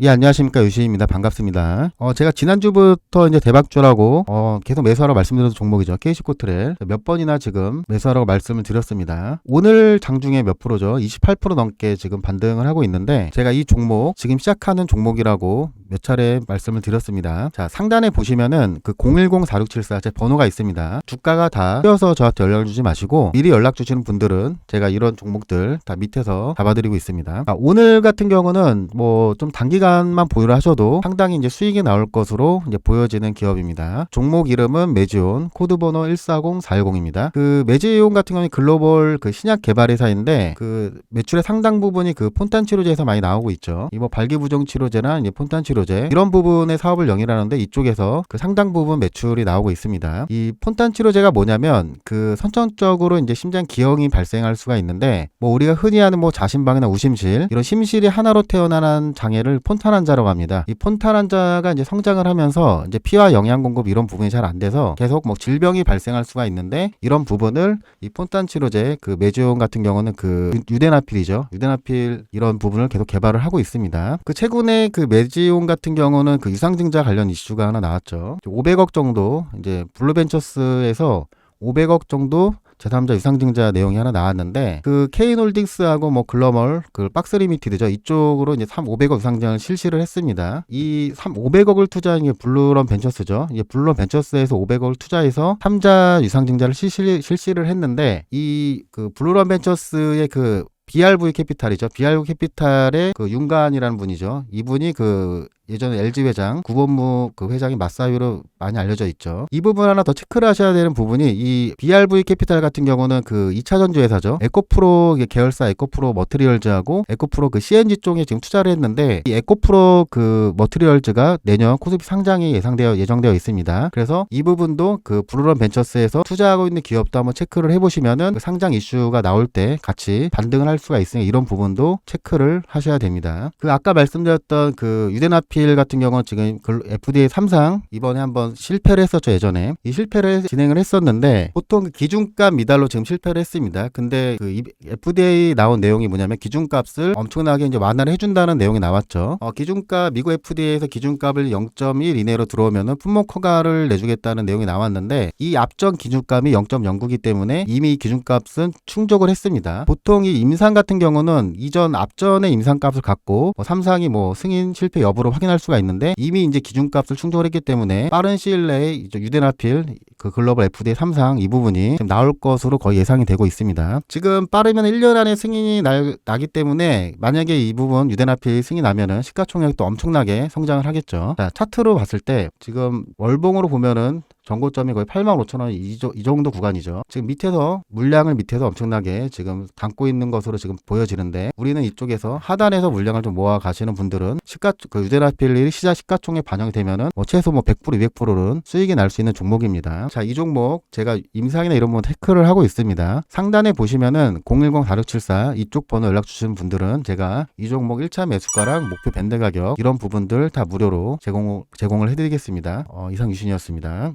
예, 안녕하십니까. 유시입니다. 반갑습니다. 어, 제가 지난주부터 이제 대박주라고, 어, 계속 매수하라고 말씀드린 종목이죠. 케이시코트렐. 몇 번이나 지금 매수하라고 말씀을 드렸습니다. 오늘 장중에 몇 프로죠? 28% 넘게 지금 반등을 하고 있는데, 제가 이 종목, 지금 시작하는 종목이라고 몇 차례 말씀을 드렸습니다. 자, 상단에 보시면은 그 010-4674 제 번호가 있습니다. 주가가 다 띄어서 저한테 연락을 주지 마시고, 미리 연락 주시는 분들은 제가 이런 종목들 다 밑에서 잡아드리고 있습니다. 아, 오늘 같은 경우는 뭐 좀 단기간만 보유를 하셔도 상당히 이제 수익이 나올 것으로 이제 보여지는 기업입니다. 종목 이름은 메지온, 코드 번호 140410입니다. 그 메지온 같은 경우는 글로벌 그 신약 개발 회사인데 그 매출의 상당 부분이 그 폰탄 치료제에서 많이 나오고 있죠. 이뭐 발기부종 치료제나 이제 폰탄 치료 제 이런 부분의 사업을 영위하는데 이쪽에서 그 상당 부분 매출이 나오고 있습니다. 이 폰탄 치료제가 뭐냐면 그 선천적으로 이제 심장 기형이 발생할 수가 있는데 뭐 우리가 흔히 하는 뭐 자심방이나 우심실 이런 심실이 하나로 태어나는 장애를 폰탄 환자라고 합니다. 이 폰탄 환자가 이제 성장을 하면서 이제 피와 영양 공급 이런 부분이 잘 안 돼서 계속 뭐 질병이 발생할 수가 있는데 이런 부분을 이 폰탄 치료제 그 메지온 같은 경우는 그 유- 유데나필이죠. 유데나필 이런 부분을 계속 개발을 하고 있습니다. 그 최근에 그 메지온 같은 경우는 그 유상증자 관련 이슈가 하나 나왔죠. 500억 정도 이제 블루벤처스에서 500억 정도 제3자 유상증자 내용이 하나 나왔는데 그 K홀딩스하고 뭐 글로벌 그 박스 리미티드죠 이쪽으로 이제 3 500억 유상증을 실시를 했습니다. 이3 500억을 투자한 게 블루런 벤처스죠. 이게 블루런 벤처스에서 500억을 투자해서 3자 유상증자를 실시, 실시를 했는데 이 그 블루런 벤처스의 그 BRV 캐피탈이죠. BRV 캐피탈의 그 윤관이라는 분이죠. 이분이 그 예전에 LG 회장, 구본무 그 회장이 맞사유로 많이 알려져 있죠. 이 부분 하나 더 체크를 하셔야 되는 부분이 이 BRV 캐피탈 같은 경우는 그 2차 전지 회사죠. 에코프로 계열사 에코프로 머트리얼즈하고 에코프로 그 CNG 쪽에 지금 투자를 했는데 이 에코프로 그 머트리얼즈가 내년 코스피 상장이 예상되어 예정되어 있습니다. 그래서 이 부분도 그 브루런 벤처스에서 투자하고 있는 기업도 한번 체크를 해보시면은 그 상장 이슈가 나올 때 같이 반등을 할 수가 있으니 이런 부분도 체크를 하셔야 됩니다. 그 아까 말씀드렸던 그 유데나 필 같은 경우는 지금 글- FDA 3상 이번에 한번 실패를 했었죠 예전에 이 실패를 진행을 했었는데 보통 그 기준값 미달로 지금 실패를 했습니다. 근데 그 이- FDA 나온 내용이 뭐냐면 기준값을 엄청나게 이제 완화를 해준다는 내용이 나왔죠. 어, 기준값 미국 FDA에서 기준값을 0.1 이내로 들어오면은 품목 허가를 내주겠다는 내용이 나왔는데 이 앞전 기준값이 0.09기 때문에 이미 이 기준값은 충족을 했습니다. 보통 이 임상 같은 경우는 이전 앞전의 임상값을 갖고 뭐 삼상이 뭐 승인 실패 여부를 확인 할 수가 있는데 이미 이제 기준값을 충족을 했기 때문에 빠른 시일 내에 이제 유데나필 그 글로벌 FDA 3상 이 부분이 나올 것으로 거의 예상이 되고 있습니다. 지금 빠르면 1년 안에 승인이 날- 나기 때문에 만약에 이 부분 유데나필 승인이 나면은 시가총액도 엄청나게 성장을 하겠죠. 자, 차트로 봤을 때 지금 월봉으로 보면은 전고점이 거의 8만 5천 원이 정도 구간이죠. 지금 밑에서 물량을 밑에서 엄청나게 지금 담고 있는 것으로 지금 보여지는데 우리는 이쪽에서 하단에서 물량을 좀 모아 가시는 분들은 시가 그 유데나필이 시자 시가총액 반영이 되면은 뭐 최소 뭐 100% 200%는 수익이 날 수 있는 종목입니다. 자, 이 종목 제가 임상이나 이런 부분 테크를 하고 있습니다. 상단에 보시면은 010-4674 이쪽 번호 연락 주시는 분들은 제가 이 종목 1차 매수가랑 목표 밴드 가격 이런 부분들 다 무료로 제공 제공을 해드리겠습니다. 어, 이상 유신이었습니다.